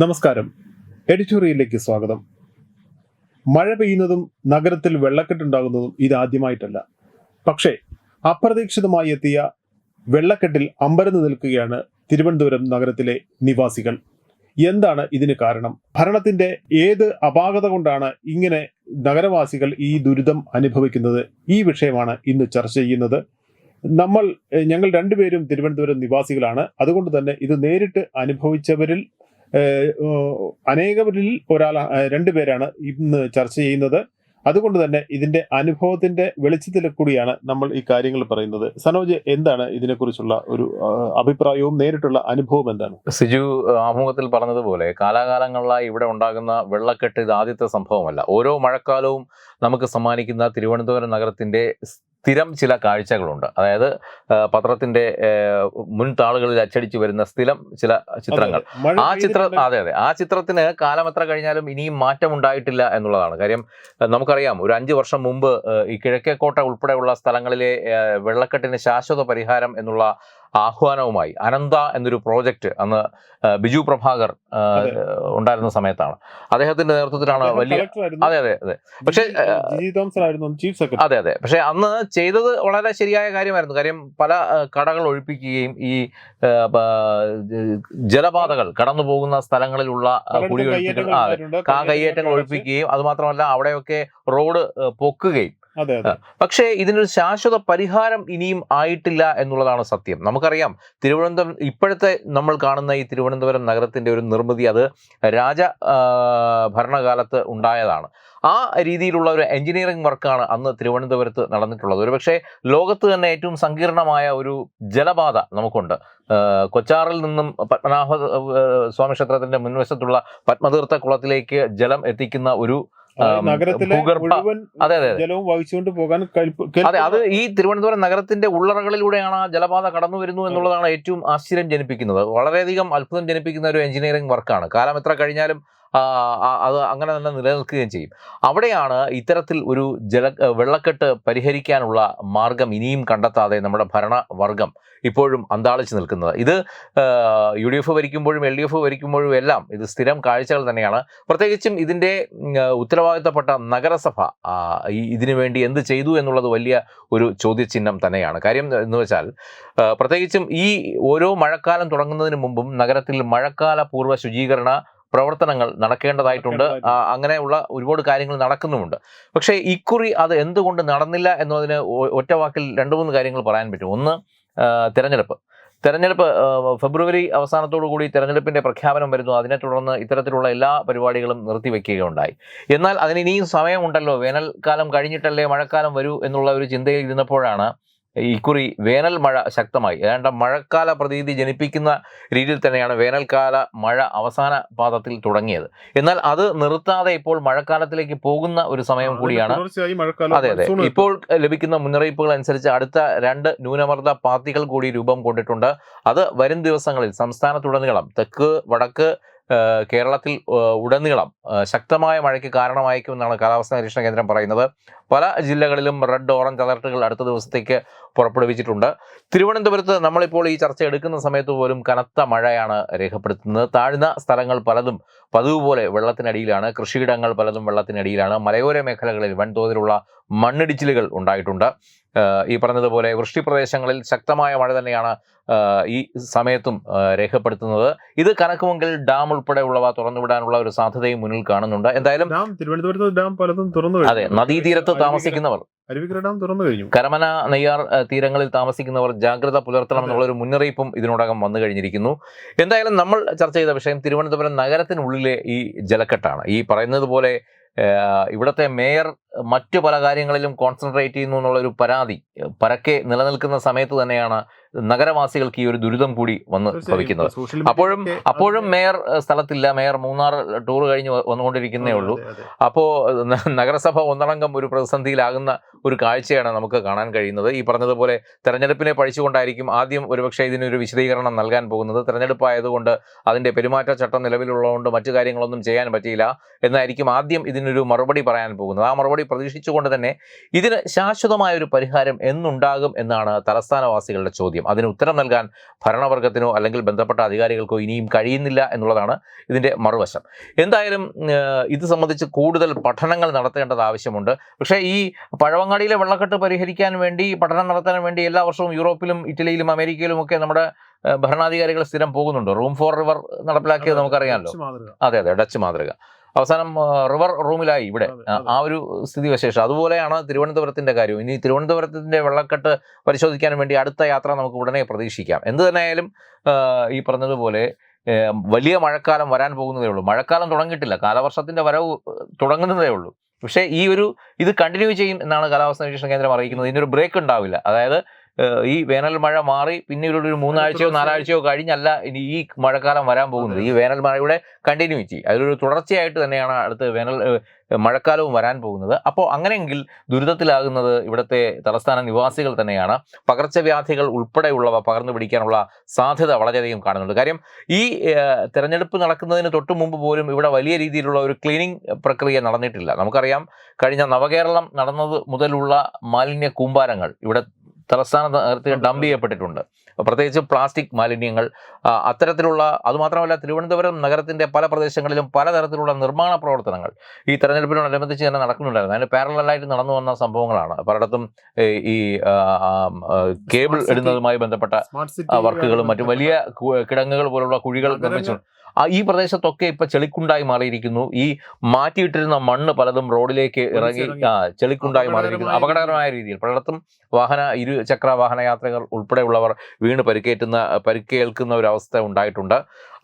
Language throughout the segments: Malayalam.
നമസ്കാരം. എഡിറ്റോറിയലിലേക്ക് സ്വാഗതം. മഴ പെയ്യുന്നതും നഗരത്തിൽ വെള്ളക്കെട്ടുണ്ടാകുന്നതും ഇതാദ്യമായിട്ടല്ല പക്ഷേ അപ്രതീക്ഷിതമായി എത്തിയ വെള്ളക്കെട്ടിൽ അമ്പരന്ന് നിൽക്കുകയാണ് തിരുവനന്തപുരം നഗരത്തിലെ നിവാസികൾ. എന്താണ് ഇതിന് കാരണം? ഭരണത്തിന്റെ ഏത് അപാകത കൊണ്ടാണ് ഇങ്ങനെ നഗരവാസികൾ ഈ ദുരിതം അനുഭവിക്കുന്നത്? ഈ വിഷയമാണ് ഇന്ന് ചർച്ച ചെയ്യുന്നത്. നമ്മൾ ഞങ്ങൾ രണ്ടുപേരും തിരുവനന്തപുരം നിവാസികളാണ്. അതുകൊണ്ട് തന്നെ ഇത് നേരിട്ട് അനുഭവിച്ചവരിൽ അനേകരിൽ ഒരാൾ രണ്ടുപേരാണ് ഇന്ന് ചർച്ച ചെയ്യുന്നത്. അതുകൊണ്ട് തന്നെ ഇതിന്റെ അനുഭവത്തിന്റെ വെളിച്ചത്തിൽ കൂടിയാണ് നമ്മൾ ഈ കാര്യങ്ങൾ പറയുന്നത്. സനോജ് എന്താണ് ഇതിനെക്കുറിച്ചുള്ള ഒരു അഭിപ്രായവും നേരിട്ടുള്ള അനുഭവം എന്താണ്? സിജു ആമുഖത്തിൽ പറഞ്ഞതുപോലെ കാലാകാലങ്ങളിലായി ഇവിടെ ഉണ്ടാകുന്ന വെള്ളക്കെട്ട് ഇത് ആദ്യത്തെ സംഭവമല്ല. ഓരോ മഴക്കാലവും നമുക്ക് സമ്മാനിക്കുന്ന തിരുവനന്തപുരം നഗരത്തിന്റെ സ്ഥിരം ചില കാഴ്ചകളുണ്ട്. അതായത് പത്രത്തിന്റെ മുൻ താളുകളിൽ അച്ചടിച്ചു വരുന്ന സ്ഥിരം ചില ചിത്രങ്ങൾ. ആ ചിത്ര അതെ അതെ. ആ ചിത്രത്തിന് കാലം എത്ര കഴിഞ്ഞാലും ഇനിയും മാറ്റം ഉണ്ടായിട്ടില്ല എന്നുള്ളതാണ്. കാര്യം നമുക്കറിയാം ഒരു അഞ്ച് വർഷം മുമ്പ് ഈ കിഴക്കേക്കോട്ട ഉൾപ്പെടെയുള്ള സ്ഥലങ്ങളിലെ വെള്ളക്കെട്ടിന് ശാശ്വത പരിഹാരം എന്നുള്ള ആഹ്വാനവുമായി. അനന്ത എന്നൊരു പ്രോജക്റ്റ് അന്ന് ബിജു പ്രഭാകർ ഉണ്ടായിരുന്ന സമയത്താണ്. അദ്ദേഹത്തിന്റെ നേതൃത്വത്തിലാണ് വലിയ അതെ അതെ അതെ. പക്ഷേ, ചീഫ് സെക്രട്ടറി അതെ അതെ. പക്ഷെ അന്ന് ചെയ്തത് വളരെ ശരിയായ കാര്യമായിരുന്നു. കാര്യം പല കടകൾ ഒഴിപ്പിക്കുകയും ഈ ജലപാതകൾ കടന്നു പോകുന്ന സ്ഥലങ്ങളിലുള്ള കുടിയൊഴിപ്പിക്കൽ കയ്യേറ്റങ്ങൾ ഒഴിപ്പിക്കുകയും അതുമാത്രമല്ല അവിടെയൊക്കെ റോഡ് പൊക്കുകയും പക്ഷേ ഇതിനൊരു ശാശ്വത പരിഹാരം ഇനിയും ആയിട്ടില്ല എന്നുള്ളതാണ് സത്യം. നമുക്കറിയാം തിരുവനന്തപുരം ഇപ്പോഴത്തെ നമ്മൾ കാണുന്ന ഈ തിരുവനന്തപുരം നഗരത്തിന്റെ ഒരു നിർമ്മിതി അത് രാജ ഭരണകാലത്ത് ഉണ്ടായതാണ്. ആ രീതിയിലുള്ള ഒരു എഞ്ചിനീയറിംഗ് വർക്കാണ് അന്ന് തിരുവനന്തപുരത്ത് നടന്നിട്ടുള്ളത്. ഒരുപക്ഷെ ലോകത്ത് തന്നെ ഏറ്റവും സങ്കീർണമായ ഒരു ജലപാത നമുക്കുണ്ട്. കൊച്ചാറിൽ നിന്നും പത്മനാഭ സ്വാമി ക്ഷേത്രത്തിന്റെ മുൻവശത്തുള്ള പത്മതീർത്ഥ കുളത്തിലേക്ക് ജലം എത്തിക്കുന്ന ഒരു നഗരത്തിലെ മുഴുവൻ അതെ അതെ അതെ. ജലവും വഹിച്ചുകൊണ്ട് പോകാൻ അതെ അത് ഈ തിരുവനന്തപുരം നഗരത്തിന്റെ ഉള്ളറകളിലൂടെയാണ് ആ ജലപാത കടന്നു വരുന്നു എന്നുള്ളതാണ് ഏറ്റവും ആശ്ചര്യം ജനിപ്പിക്കുന്നത്. വളരെയധികം അത്ഭുതം ജനിപ്പിക്കുന്ന ഒരു എഞ്ചിനീയറിംഗ് വർക്കാണ്. കാലം എത്ര കഴിഞ്ഞാലും അത് അങ്ങനെ തന്നെ നിലനിൽക്കുകയും ചെയ്യും. അവിടെയാണ് ഇത്തരത്തിൽ ഒരു ജല വെള്ളക്കെട്ട് പരിഹരിക്കാനുള്ള മാർഗം ഇനിയും കണ്ടെത്താതെ നമ്മുടെ ഭരണവർഗം ഇപ്പോഴും അന്താളിച്ച് നിൽക്കുന്നത്. ഇത് യു ഡി എഫ് ഭരിക്കുമ്പോഴും എൽ ഡി എഫ് ഭരിക്കുമ്പോഴും എല്ലാം ഇത് സ്ഥിരം കാഴ്ചകൾ തന്നെയാണ്. പ്രത്യേകിച്ചും ഇതിന്റെ ഉത്തരവാദിത്തപ്പെട്ട നഗരസഭ ഇതിനു വേണ്ടി എന്ത് ചെയ്തു എന്നുള്ളത് വലിയ ഒരു ചോദ്യചിഹ്നം തന്നെയാണ്. കാര്യം എന്ന് വെച്ചാൽ പ്രത്യേകിച്ചും ഈ ഓരോ മഴക്കാലം തുടങ്ങുന്നതിന് മുമ്പും നഗരത്തിൽ മഴക്കാല പൂർവ ശുചീകരണ പ്രവർത്തനങ്ങൾ നടക്കേണ്ടതായിട്ടുണ്ട്. അങ്ങനെയുള്ള ഒരുപാട് കാര്യങ്ങൾ നടക്കുന്നുമുണ്ട്. പക്ഷേ ഇക്കുറി അത് എന്തുകൊണ്ട് നടന്നില്ല എന്നതിന് ഒറ്റ വാക്കിൽ രണ്ട് മൂന്ന് കാര്യങ്ങൾ പറയാൻ പറ്റും. ഒന്ന് തിരഞ്ഞെടുപ്പ്. തെരഞ്ഞെടുപ്പ് തെരഞ്ഞെടുപ്പ് ഫെബ്രുവരി അവസാനത്തോടു കൂടി തെരഞ്ഞെടുപ്പിന്റെ പ്രഖ്യാപനം വരുന്നു. അതിനെ തുടർന്ന് ഇത്തരത്തിലുള്ള എല്ലാ പരിപാടികളും നിർത്തിവെക്കുകയുണ്ടായി. എന്നാൽ അതിന് ഇനിയും സമയമുണ്ടല്ലോ. വേനൽക്കാലം കഴിഞ്ഞിട്ടല്ലേ മഴക്കാലം വരൂ എന്നുള്ള ഒരു ചിന്തയിൽ ഇരുന്നപ്പോഴാണ് ഇക്കുറി വേനൽ മഴ ശക്തമായി. ഏതാണ്ട് മഴക്കാല പ്രതീതി ജനിപ്പിക്കുന്ന രീതിയിൽ തന്നെയാണ് വേനൽക്കാല മഴ അവസാന പാദത്തിൽ തുടങ്ങിയത്. എന്നാൽ അത് നിർത്താതെ ഇപ്പോൾ മഴക്കാലത്തിലേക്ക് പോകുന്ന ഒരു സമയം കൂടിയാണ്. അതെ അതെ. ഇപ്പോൾ ലഭിക്കുന്ന മുന്നറിയിപ്പുകൾ അനുസരിച്ച് അടുത്ത രണ്ട് ന്യൂനമർദ്ദ പാത്തികൾ കൂടി രൂപം കൊണ്ടിട്ടുണ്ട്. അത് വരും ദിവസങ്ങളിൽ സംസ്ഥാനത്തുടനീളം തെക്ക് വടക്ക് കേരളത്തിൽ ഉടനീളം ശക്തമായ മഴയ്ക്ക് കാരണമായേക്കുമെന്നാണ് കാലാവസ്ഥാ നിരീക്ഷണ കേന്ദ്രം പറയുന്നത്. പല ജില്ലകളിലും റെഡ് ഓറഞ്ച് അലർട്ടുകൾ അടുത്ത ദിവസത്തേക്ക് പുറപ്പെടുവിച്ചിട്ടുണ്ട്. തിരുവനന്തപുരത്ത് നമ്മളിപ്പോൾ ഈ ചർച്ച എടുക്കുന്ന സമയത്ത് പോലും കനത്ത മഴയാണ് രേഖപ്പെടുത്തുന്നത്. താഴ്ന്ന സ്ഥലങ്ങൾ പലതും പതിവ് പോലെ വെള്ളത്തിനടിയിലാണ്. കൃഷിയിടങ്ങൾ പലതും വെള്ളത്തിനടിയിലാണ്. മലയോര മേഖലകളിൽ വൻതോതിലുള്ള മണ്ണിടിച്ചിലുകൾ ഉണ്ടായിട്ടുണ്ട്. ഈ പറഞ്ഞതുപോലെ വൃഷ്ടി പ്രദേശങ്ങളിൽ ശക്തമായ മഴ തന്നെയാണ് ഈ സമയത്തും രേഖപ്പെടുത്തുന്നത്. ഇത് കനക്കുമെങ്കിൽ ഡാം ഉൾപ്പെടെയുള്ളവ തുറന്നുവിടാനുള്ള ഒരു സാധ്യതയും മുന്നിൽ കാണുന്നുണ്ട്. എന്തായാലും ഡാം തിരുവനന്തപുരത്ത് ഡാം പലതും തുറന്നു അതെ നദീതീരത്ത് താമസിക്കുന്നവർ. അരുവിക്കര ഡാം തുറന്നു കഴിഞ്ഞു. കരമന നെയ്യാർ തീരങ്ങളിൽ താമസിക്കുന്നവർ ജാഗ്രത പുലർത്തണം എന്നുള്ള എന്നുള്ളൊരു മുന്നറിയിപ്പും ഇതിനോടകം വന്നു കഴിഞ്ഞിരിക്കുന്നു. എന്തായാലും നമ്മൾ ചർച്ച ചെയ്ത വിഷയം തിരുവനന്തപുരം നഗരത്തിനുള്ളിലെ ഈ ജലക്കെട്ടാണ്. ഈ പറയുന്നത് പോലെ ഇവിടുത്തെ മേയർ മറ്റു പല കാര്യങ്ങളിലും കോൺസെൻട്രേറ്റ് ചെയ്യുന്നു എന്നുള്ള ഒരു പരാതി പരക്കെ നിലനിൽക്കുന്ന സമയത്ത് തന്നെയാണ് നഗരവാസികൾക്ക് ഈ ഒരു ദുരിതം കൂടി വന്ന് ഭവിക്കുന്നത്. അപ്പോഴും അപ്പോഴും മേയർ സ്ഥലത്തില്ല. മേയർ മൂന്നാർ ടൂർ കഴിഞ്ഞ് വന്നുകൊണ്ടിരിക്കുന്നേ ഉള്ളൂ. അപ്പോൾ നഗരസഭ ഒന്നടങ്കം ഒരു പ്രതിസന്ധിയിലാകുന്ന ഒരു കാഴ്ചയാണ് നമുക്ക് കാണാൻ കഴിയുന്നത്. ഈ പറഞ്ഞതുപോലെ തെരഞ്ഞെടുപ്പിനെ പഴിച്ചുകൊണ്ടായിരിക്കും ആദ്യം ഒരുപക്ഷെ ഇതിനൊരു വിശദീകരണം നൽകാൻ പോകുന്നത്. തെരഞ്ഞെടുപ്പ് ആയതുകൊണ്ട് അതിന്റെ പെരുമാറ്റച്ചട്ടം നിലവിലുള്ളതുകൊണ്ട് മറ്റു കാര്യങ്ങളൊന്നും ചെയ്യാൻ പറ്റിയില്ല. എന്നായിരിക്കും ആദ്യം ഇതിനൊരു മറുപടി പറയാൻ പോകുന്നത്. ആ മറുപടി പ്രതീക്ഷിച്ചുകൊണ്ട് തന്നെ ഇതിന് ശാശ്വതമായ ഒരു പരിഹാരം എന്നുണ്ടാകും എന്നാണ് തലസ്ഥാനവാസികളുടെ ചോദ്യം. അതിന് ഉത്തരം നൽകാൻ ഭരണവർഗത്തിനോ അല്ലെങ്കിൽ ബന്ധപ്പെട്ട അധികാരികൾക്കോ ഇനിയും കഴിയുന്നില്ല എന്നുള്ളതാണ് ഇതിന്റെ മറുവശം. എന്തായാലും ഇത് സംബന്ധിച്ച് കൂടുതൽ പഠനങ്ങൾ നടത്തേണ്ടത് ആവശ്യമുണ്ട്. പക്ഷേ ഈ പഴവങ്ങാടിയിലെ വെള്ളക്കെട്ട് പരിഹരിക്കാൻ വേണ്ടി പഠനം നടത്താൻ വേണ്ടി എല്ലാ വർഷവും യൂറോപ്പിലും ഇറ്റലിയിലും അമേരിക്കയിലും ഒക്കെ നമ്മുടെ ഭരണാധികാരികൾ സ്ഥിരം പോകുന്നുണ്ട്. റൂം ഫോർ റിവർ നടപ്പിലാക്കിയത് നമുക്കറിയാമല്ലോ. അതെ അതെ ഡച്ച് മാതൃക. അവസാനം റിവർ റൂമിലായി ഇവിടെ. ആ, ഒരു സ്ഥിതി ഒരു സ്ഥിതിവിശേഷം അതുപോലെയാണ് തിരുവനന്തപുരത്തിന്റെ കാര്യം. ഇനി തിരുവനന്തപുരത്തിന്റെ വെള്ളക്കെട്ട് പരിശോധിക്കാൻ വേണ്ടി അടുത്ത യാത്ര നമുക്ക് ഉടനെ പ്രതീക്ഷിക്കാം. എന്ത് തന്നെയായാലും ഈ പറഞ്ഞതുപോലെ വലിയ മഴക്കാലം വരാൻ പോകുന്നതേ ഉള്ളൂ. മഴക്കാലം തുടങ്ങിയിട്ടില്ല. കാലവർഷത്തിന്റെ വരവ് തുടങ്ങുന്നതേ ഉള്ളൂ. പക്ഷേ ഈ ഒരു ഇത് കണ്ടിന്യൂ ചെയ്യും എന്നാണ് കാലാവസ്ഥാ നിരീക്ഷണ കേന്ദ്രം അറിയിക്കുന്നത്. ഇനി ഒരു ബ്രേക്ക് ഉണ്ടാവില്ല. അതായത് ഈ വേനൽ മഴ മാറി പിന്നീട് ഒരു മൂന്നാഴ്ചയോ നാലാഴ്ചയോ കഴിഞ്ഞല്ല ഇനി ഈ മഴക്കാലം വരാൻ പോകുന്നത്. ഈ വേനൽ മഴയുടെ കണ്ടിന്യൂറ്റി അതിലൊരു തുടർച്ചയായിട്ട് തന്നെയാണ് അടുത്ത വേനൽ മഴക്കാലവും വരാൻ പോകുന്നത്. അപ്പോൾ അങ്ങനെയെങ്കിൽ ദുരിതത്തിലാകുന്നത് ഇവിടുത്തെ തലസ്ഥാന നിവാസികൾ തന്നെയാണ്. പകർച്ചവ്യാധികൾ ഉൾപ്പെടെയുള്ളവ പകർന്നു പിടിക്കാനുള്ള സാധ്യത വളരെയധികം കാണുന്നുണ്ട്. കാര്യം ഈ തെരഞ്ഞെടുപ്പ് നടക്കുന്നതിന് തൊട്ട് മുമ്പ് പോലും ഇവിടെ വലിയ രീതിയിലുള്ള ഒരു ക്ലീനിങ് പ്രക്രിയ നടന്നിട്ടില്ല. നമുക്കറിയാം കഴിഞ്ഞ നവകേരളം നടന്നത് മുതലുള്ള മാലിന്യ കൂമ്പാരങ്ങൾ ഇവിടെ തലസ്ഥാന നഗരത്തിൽ ഡംപ് ചെയ്യപ്പെട്ടിട്ടുണ്ട്. പ്രത്യേകിച്ച് പ്ലാസ്റ്റിക് മാലിന്യങ്ങൾ അത്തരത്തിലുള്ള അതുമാത്രമല്ല തിരുവനന്തപുരം നഗരത്തിന്റെ പല പ്രദേശങ്ങളിലും പലതരത്തിലുള്ള നിർമ്മാണ പ്രവർത്തനങ്ങൾ ഈ തെരഞ്ഞെടുപ്പിനോടനുബന്ധിച്ച് തന്നെ നടക്കുന്നുണ്ടായിരുന്നു. അതിന് പാരലായിട്ട് നടന്നു വന്ന സംഭവങ്ങളാണ്. പലയിടത്തും ഈ കേബിൾ ഇടുന്നതുമായി ബന്ധപ്പെട്ട വർക്കുകളും മറ്റും വലിയ കിടങ്ങുകൾ പോലുള്ള കുഴികൾ നിർമ്മിച്ചു ഈ പ്രദേശത്തൊക്കെ ഇപ്പൊ ചെളിക്കുണ്ടായി മാറിയിരിക്കുന്നു. ഈ മാറ്റിയിട്ടിരുന്ന മണ്ണ് പലതും റോഡിലേക്ക് ഇറങ്ങി. ചെളിക്കുണ്ടായി മാറിയിരിക്കുന്നു. അപകടകരമായ അപകടകരമായ രീതിയിൽ പലയിടത്തും വാഹന ഇരുചക്ര വാഹന യാത്രകൾ ഉൾപ്പെടെയുള്ളവർ വീണ് പരിക്കേറ്റുന്ന പരിക്കേൽക്കുന്ന ഒരു അവസ്ഥ ഉണ്ടായിട്ടുണ്ട്.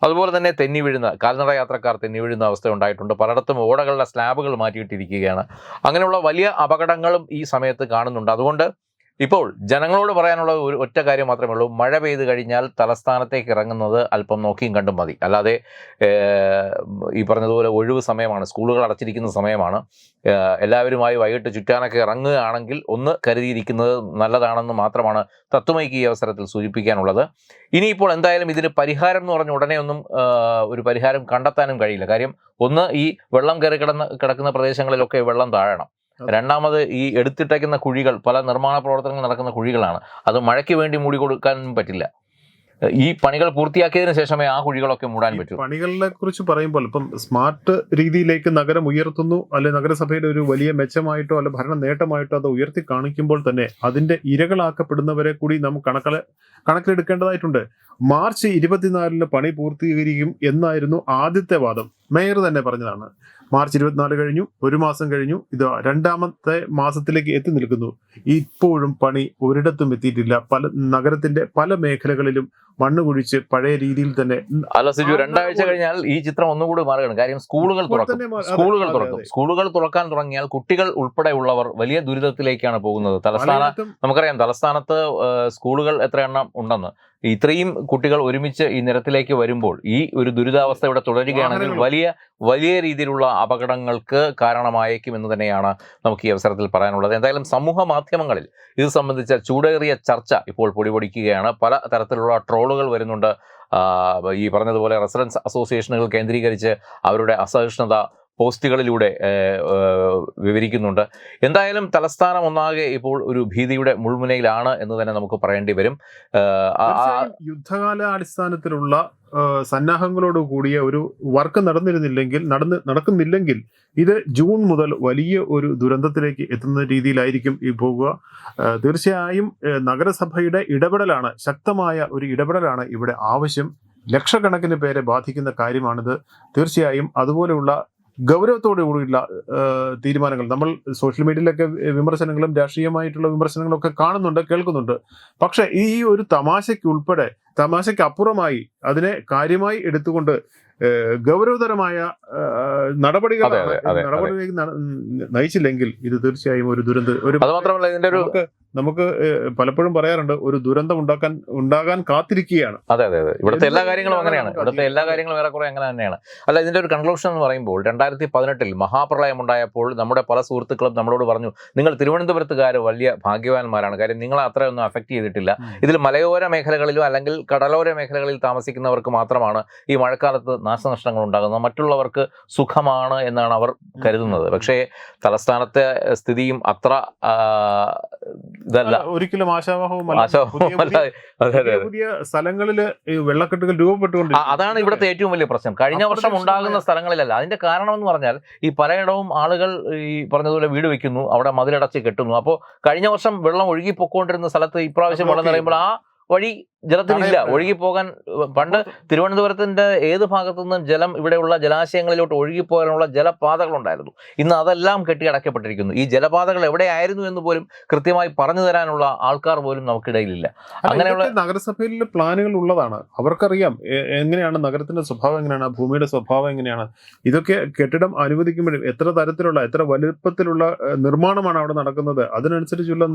അതുപോലെ തന്നെ തെന്നി വീഴുന്ന കാൽനട യാത്രക്കാർ തെന്നി വീഴുന്ന അവസ്ഥ ഉണ്ടായിട്ടുണ്ട്. പലയിടത്തും ഓടകളുടെ സ്ലാബുകൾ മാറ്റിയിട്ടിരിക്കുകയാണ്. അങ്ങനെയുള്ള വലിയ അപകടങ്ങളും ഈ സമയത്ത് കാണുന്നുണ്ട്. അതുകൊണ്ട് ഇപ്പോൾ ജനങ്ങളോട് പറയാനുള്ള ഒരു ഒറ്റ കാര്യം മാത്രമേ ഉള്ളൂ. മഴ പെയ്ത് കഴിഞ്ഞാൽ തലസ്ഥാനത്തേക്ക് ഇറങ്ങുന്നത് അല്പം നോക്കിയും കണ്ടും മതി. അല്ലാതെ ഈ പറഞ്ഞതുപോലെ ഒഴിവ് സമയമാണ്. സ്കൂളുകൾ അടച്ചിരിക്കുന്ന സമയമാണ്. എല്ലാവരുമായി വൈകിട്ട് ചുറ്റാനൊക്കെ ഇറങ്ങുകയാണെങ്കിൽ ഒന്ന് കരുതിയിരിക്കുന്നത് നല്ലതാണെന്ന് മാത്രമാണ് തത്വമൈക്ക് ഈ അവസരത്തിൽ സൂചിപ്പിക്കാനുള്ളത്. ഇനിയിപ്പോൾ എന്തായാലും ഇതിന് പരിഹാരം എന്ന് പറഞ്ഞ ഉടനെ ഒന്നും ഒരു പരിഹാരം കണ്ടെത്താനും കഴിയില്ല. കാര്യം ഒന്ന് ഈ വെള്ളം കയറി കിടന്ന് കിടക്കുന്ന പ്രദേശങ്ങളിലൊക്കെ വെള്ളം താഴണം. രണ്ടാമത് ഈ എടുത്തിട്ടേക്കുന്ന കുഴികൾ പല നിർമ്മാണ പ്രവർത്തനങ്ങൾ നടക്കുന്ന കുഴികളാണ്. അത് മഴയ്ക്ക് വേണ്ടി മൂടി കൊടുക്കാനും പറ്റില്ല. ഈ പണികൾ പൂർത്തിയാക്കിയതിനു ശേഷമേ ആ കുഴികളൊക്കെ മൂടാൻ പറ്റൂ. പണികളെ കുറിച്ച് പറയുമ്പോൾ ഇപ്പം സ്മാർട്ട് രീതിയിലേക്ക് നഗരം ഉയർത്തുന്നു അല്ലെ നഗരസഭയുടെ ഒരു വലിയ മെച്ചമായിട്ടോ അല്ലെ ഭരണ നേട്ടമായിട്ടോ അത് ഉയർത്തി കാണിക്കുമ്പോൾ തന്നെ അതിന്റെ ഇരകളാക്കപ്പെടുന്നവരെ കൂടി നാം കണക്കളെ കണക്കിലെടുക്കേണ്ടതായിട്ടുണ്ട്. മാർച്ച് ഇരുപത്തിനാലിന് പണി പൂർത്തീകരിക്കും എന്നായിരുന്നു ആദ്യത്തെ വാദം. മേയർ തന്നെ പറഞ്ഞതാണ്. മാർച്ച് ഇരുപത്തിനാല് കഴിഞ്ഞു ഒരു മാസം കഴിഞ്ഞു ഇത് രണ്ടാമത്തെ മാസത്തിലേക്ക് എത്തി നിൽക്കുന്നു. ഇപ്പോഴും പണി ഒരിടത്തും എത്തിയിട്ടില്ല. പല നഗരത്തിന്റെ പല മേഖലകളിലും മണ്ണ് കുഴിച്ച് പഴയ രീതിയിൽ തന്നെ അല്ല സിജു രണ്ടാഴ്ച കഴിഞ്ഞാൽ ഈ ചിത്രം ഒന്നുകൂടി മാറുകയാണ്. കാര്യം സ്കൂളുകൾ തുറക്കും. സ്കൂളുകൾ തുറക്കും. സ്കൂളുകൾ തുറക്കാൻ തുടങ്ങിയാൽ കുട്ടികൾ ഉൾപ്പെടെയുള്ളവർ വലിയ ദുരിതത്തിലേക്കാണ് പോകുന്നത്. തലസ്ഥാന നമുക്കറിയാം തലസ്ഥാനത്ത് സ്കൂളുകൾ എത്ര എണ്ണം ഉണ്ടെന്ന്. ഇത്രയും കുട്ടികൾ ഒരുമിച്ച് ഈ നിരത്തിലേക്ക് വരുമ്പോൾ ഈ ഒരു ദുരിതാവസ്ഥ ഇവിടെ തുടരുകയാണെങ്കിൽ വലിയ വലിയ രീതിയിലുള്ള അപകടങ്ങൾക്ക് കാരണമായേക്കും എന്ന് തന്നെയാണ് നമുക്ക് ഈ അവസരത്തിൽ പറയാനുള്ളത്. എന്തായാലും സമൂഹ മാധ്യമങ്ങളിൽ ഇത് സംബന്ധിച്ച ചൂടേറിയ ചർച്ച ഇപ്പോൾ പൊടിപൊടിക്കുകയാണ്. പല തരത്തിലുള്ള ട്രോളുകൾ വരുന്നുണ്ട്. ഈ പറഞ്ഞതുപോലെ റെസിഡൻസ് അസോസിയേഷനുകൾ കേന്ദ്രീകരിച്ച് അവരുടെ അസഹിഷ്ണുത പോസ്റ്റുകളിലൂടെ വിവരിക്കുന്നുണ്ട്. എന്തായാലും തലസ്ഥാനം ഒന്നാകെ ഇപ്പോൾ ഒരു ഭീതിയുടെ മുൾമുനയിലാണ് എന്ന് തന്നെ നമുക്ക് പറയേണ്ടി വരും. യുദ്ധകാല അടിസ്ഥാനത്തിലുള്ള സന്നാഹങ്ങളോട് കൂടിയ ഒരു വർക്ക് നടന്നിരുന്നില്ലെങ്കിൽ നടന്ന് നടക്കുന്നില്ലെങ്കിൽ ഇത് ജൂൺ മുതൽ വലിയ ഒരു ദുരന്തത്തിലേക്ക് എത്തുന്ന രീതിയിലായിരിക്കും ഈ പോകുക. തീർച്ചയായും നഗരസഭയുടെ ഇടപെടലാണ് ശക്തമായ ഒരു ഇടപെടലാണ് ഇവിടെ ആവശ്യം. ലക്ഷക്കണക്കിന് പേരെ ബാധിക്കുന്ന കാര്യമാണിത്. തീർച്ചയായും അതുപോലെയുള്ള ഗൗരവത്തോടു കൂടിയിട്ടുള്ള തീരുമാനങ്ങൾ. നമ്മൾ സോഷ്യൽ മീഡിയയിലൊക്കെ വിമർശനങ്ങളും രാഷ്ട്രീയമായിട്ടുള്ള വിമർശനങ്ങളും ഒക്കെ കാണുന്നുണ്ട് കേൾക്കുന്നുണ്ട്. പക്ഷെ ഈ ഒരു തമാശയ്ക്ക് ഉൾപ്പെടെ തമാശയ്ക്ക് അപ്പുറമായി അതിനെ കാര്യമായി എടുത്തുകൊണ്ട് ഗൗരവതരമായ നടപടികൾ നടപടികളിലേക്ക് നയിച്ചില്ലെങ്കിൽ ഇത് തീർച്ചയായും ഒരു ദുരന്ത ഒരു അത് മാത്രമല്ല ഇതിന്റെ ഒരു നമുക്ക് പലപ്പോഴും പറയാറുണ്ട് ഒരു ദുരന്തം ഉണ്ടാക്കാൻ ഉണ്ടാകാൻ കാത്തിരിക്കുകയാണ്. അതെ അതെ അതെ. ഇവിടുത്തെ എല്ലാ കാര്യങ്ങളും അങ്ങനെയാണ്. ഇവിടുത്തെ എല്ലാ കാര്യങ്ങളും ഏറെക്കുറെ അങ്ങനെ തന്നെയാണ്. അല്ല ഇതിന്റെ ഒരു കൺക്ലൂഷൻ എന്ന് പറയുമ്പോൾ രണ്ടായിരത്തി പതിനെട്ടിൽ മഹാപ്രളയം ഉണ്ടായപ്പോൾ നമ്മുടെ പല സുഹൃത്തുക്കളും നമ്മളോട് പറഞ്ഞു നിങ്ങൾ തിരുവനന്തപുരത്തുകാർ വലിയ ഭാഗ്യവാന്മാരാണ്. കാര്യം നിങ്ങൾ അത്രയൊന്നും അഫക്റ്റ് ചെയ്തിട്ടില്ല. ഇതിൽ മലയോര മേഖലകളിലോ അല്ലെങ്കിൽ കടലോര മേഖലകളിൽ താമസിക്കുന്നവർക്ക് മാത്രമാണ് ഈ മഴക്കാലത്ത് നാശനഷ്ടങ്ങൾ ഉണ്ടാകുന്നത്. മറ്റുള്ളവർക്ക് സുഖമാണ് എന്നാണ് അവർ കരുതുന്നത്. പക്ഷേ തലസ്ഥാനത്തെ സ്ഥിതിയും അത്ര ഇതല്ല. ഒരിക്കലും ആശാവഹവും ആശാവഹമല്ല. അതെ അതെ അതെ പുതിയ സ്ഥലങ്ങളിൽ വെള്ളക്കെട്ടുകൾ രൂപപ്പെട്ടുകൊണ്ട് അതാണ് ഇവിടുത്തെ ഏറ്റവും വലിയ പ്രശ്നം. കഴിഞ്ഞ വർഷം ഉണ്ടാകുന്ന സ്ഥലങ്ങളിലല്ല. അതിന്റെ കാരണം എന്ന് പറഞ്ഞാൽ ഈ പലയിടവും ആളുകൾ ഈ പറഞ്ഞതുപോലെ വീട് വെക്കുന്നു അവിടെ മതിലടച്ച് കെട്ടുന്നു. അപ്പോൾ കഴിഞ്ഞ വർഷം വെള്ളം ഒഴുകി പൊക്കോണ്ടിരുന്ന സ്ഥലത്ത് ഇപ്രാവശ്യം വെള്ളം നിറയുമ്പോൾ ആ വഴി ജലത്തിനില്ല. ഒഴുകിപ്പോകാൻ ഒഴുകി പോകാൻ പണ്ട് തിരുവനന്തപുരത്തിന്റെ ഏത് ഭാഗത്തു നിന്നും ജലം ഇവിടെയുള്ള ജലാശയങ്ങളിലോട്ട് ഒഴുകിപ്പോകാനുള്ള ജലപാതകളുണ്ടായിരുന്നു. ഇന്ന് അതെല്ലാം കെട്ടിയടക്കപ്പെട്ടിരിക്കുന്നു ഈ ജലപാതകൾ എവിടെയായിരുന്നു എന്ന് പോലും കൃത്യമായി പറഞ്ഞു തരാനുള്ള ആൾക്കാർ പോലും നമുക്കിടയിലില്ല. അങ്ങനെയുള്ള- നഗരസഭയിൽ പ്ലാനുകൾ ഉള്ളതാണ്. അവർക്കറിയാം എങ്ങനെയാണ് നഗരത്തിന്റെ സ്വഭാവം എങ്ങനെയാണ് ഭൂമിയുടെ സ്വഭാവം എങ്ങനെയാണ്. ഇതൊക്കെ കെട്ടിടം അനുവദിക്കുമ്പോഴും എത്ര തരത്തിലുള്ള എത്ര വലുപ്പത്തിലുള്ള നിർമ്മാണമാണ് അവിടെ നടക്കുന്നത്? അതിനനുസരിച്ചുള്ള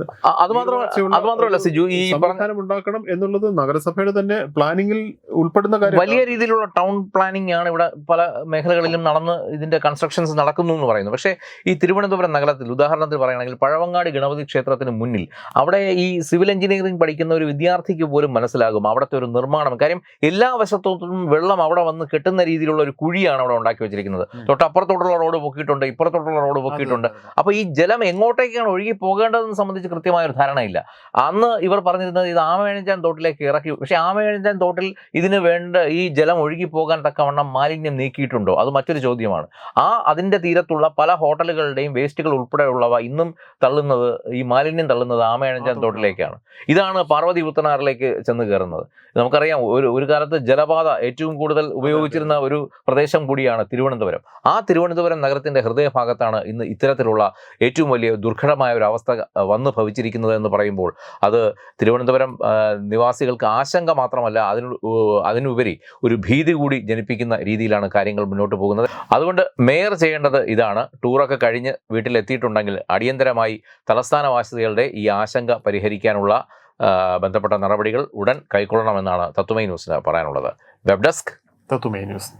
അത് മാത്രമല്ല സിജു ഈ ഉണ്ടാക്കണം എന്നുള്ളത് നഗരസഭയുടെ തന്നെ പ്ലാനിങ്ങിൽ ഉൾപ്പെടുന്ന കാര്യം വലിയ രീതിയിലുള്ള ടൗൺ പ്ലാനിംഗ് ആണ് ഇവിടെ പല മേഖലകളിലും നടന്ന് ഇതിന്റെ കൺസ്ട്രക്ഷൻസ് നടക്കുന്നു എന്ന് പറയുന്നു പക്ഷേ ഈ തിരുവനന്തപുരം നഗരത്തിൽ ഉദാഹരണത്തിൽ പറയുകയാണെങ്കിൽ പഴവങ്ങാടി ഗണപതി ക്ഷേത്രത്തിന് മുന്നിൽ അവിടെ ഈ സിവിൽ എഞ്ചിനീയറിംഗ് പഠിക്കുന്ന ഒരു വിദ്യാർത്ഥിക്ക് പോലും മനസ്സിലാകും അവിടുത്തെ ഒരു നിർമ്മാണം. കാര്യം എല്ലാ വശത്തോട്ടും വെള്ളം അവിടെ വന്ന് കെട്ടുന്ന രീതിയിലുള്ള ഒരു കുഴിയാണ് അവിടെ ഉണ്ടാക്കി വെച്ചിരിക്കുന്നത്. തൊട്ടപ്പുറത്തോട്ടുള്ള റോഡ് പൊക്കിയിട്ടുണ്ട് ഇപ്പുറത്തോട്ടുള്ള റോഡ് പൊക്കിയിട്ടുണ്ട്. അപ്പോൾ ഈ ജലം എങ്ങോട്ടേക്കാണ് ഒഴുകി പോകേണ്ടതെന്ന് സംബന്ധിച്ച് കൃത്യമായ ഒരു ധാരണയില്ല. അന്ന് ഇവർ പറഞ്ഞിരുന്നത് ഇത് ആമേണിച്ചാൻ തോട്ടിലേക്ക് ഇറക്കി പക്ഷേ ആമയുടെ തോട്ടിൽ ഇതിന് വേണ്ട ഈ ജലം ഒഴുകി പോകാൻ തക്കവണ്ണം മാലിന്യം നീക്കിയിട്ടുണ്ടോ? അത് മറ്റൊരു ചോദ്യമാണ്. ആ അതിന്റെ തീരത്തുള്ള പല ഹോട്ടലുകളുടെയും വേസ്റ്റുകൾ ഉൾപ്പെടെയുള്ളവ ഇന്നും തള്ളുന്നത് ഈ മാലിന്യം തള്ളുന്നത് ആമയണഞ്ചൻ തോട്ടിലേക്കാണ്. ഇതാണ് പാർവതി പുത്തനാറിലേക്ക് ചെന്ന് കയറുന്നത്. നമുക്കറിയാം ഒരു ഒരു കാലത്ത് ജലപാത ഏറ്റവും കൂടുതൽ ഉപയോഗിച്ചിരുന്ന ഒരു പ്രദേശം കൂടിയാണ് തിരുവനന്തപുരം. ആ തിരുവനന്തപുരം നഗരത്തിന്റെ ഹൃദയഭാഗത്താണ് ഇന്ന് ഇത്തരത്തിലുള്ള ഏറ്റവും വലിയ ദുർഘടമായ ഒരു അവസ്ഥ വന്നു ഭവിച്ചിരിക്കുന്നത് എന്ന് പറയുമ്പോൾ അത് തിരുവനന്തപുരം ആ, നിവാസികൾക്ക് ആശങ്ക മാത്രമല്ല അതിന് അതിനുപരി ഒരു ഭീതി കൂടി ജനിപ്പിക്കുന്ന രീതിയിലാണ് കാര്യങ്ങൾ മുന്നോട്ട് പോകുന്നത്. അതുകൊണ്ട് മേയർ ചെയ്യേണ്ടത് ഇതാണ്. ടൂറൊക്കെ കഴിഞ്ഞ് വീട്ടിലെത്തിയിട്ടുണ്ടെങ്കിൽ അടിയന്തരമായി തലസ്ഥാനവാസികളുടെ ഈ ആശങ്ക പരിഹരിക്കാനുള്ള ബന്ധപ്പെട്ട നടപടികൾ ഉടൻ കൈക്കൊള്ളണമെന്നാണ് തത്തുമൈ ന്യൂസിന് പറയാനുള്ളത്. Web desk Tattwamayi news.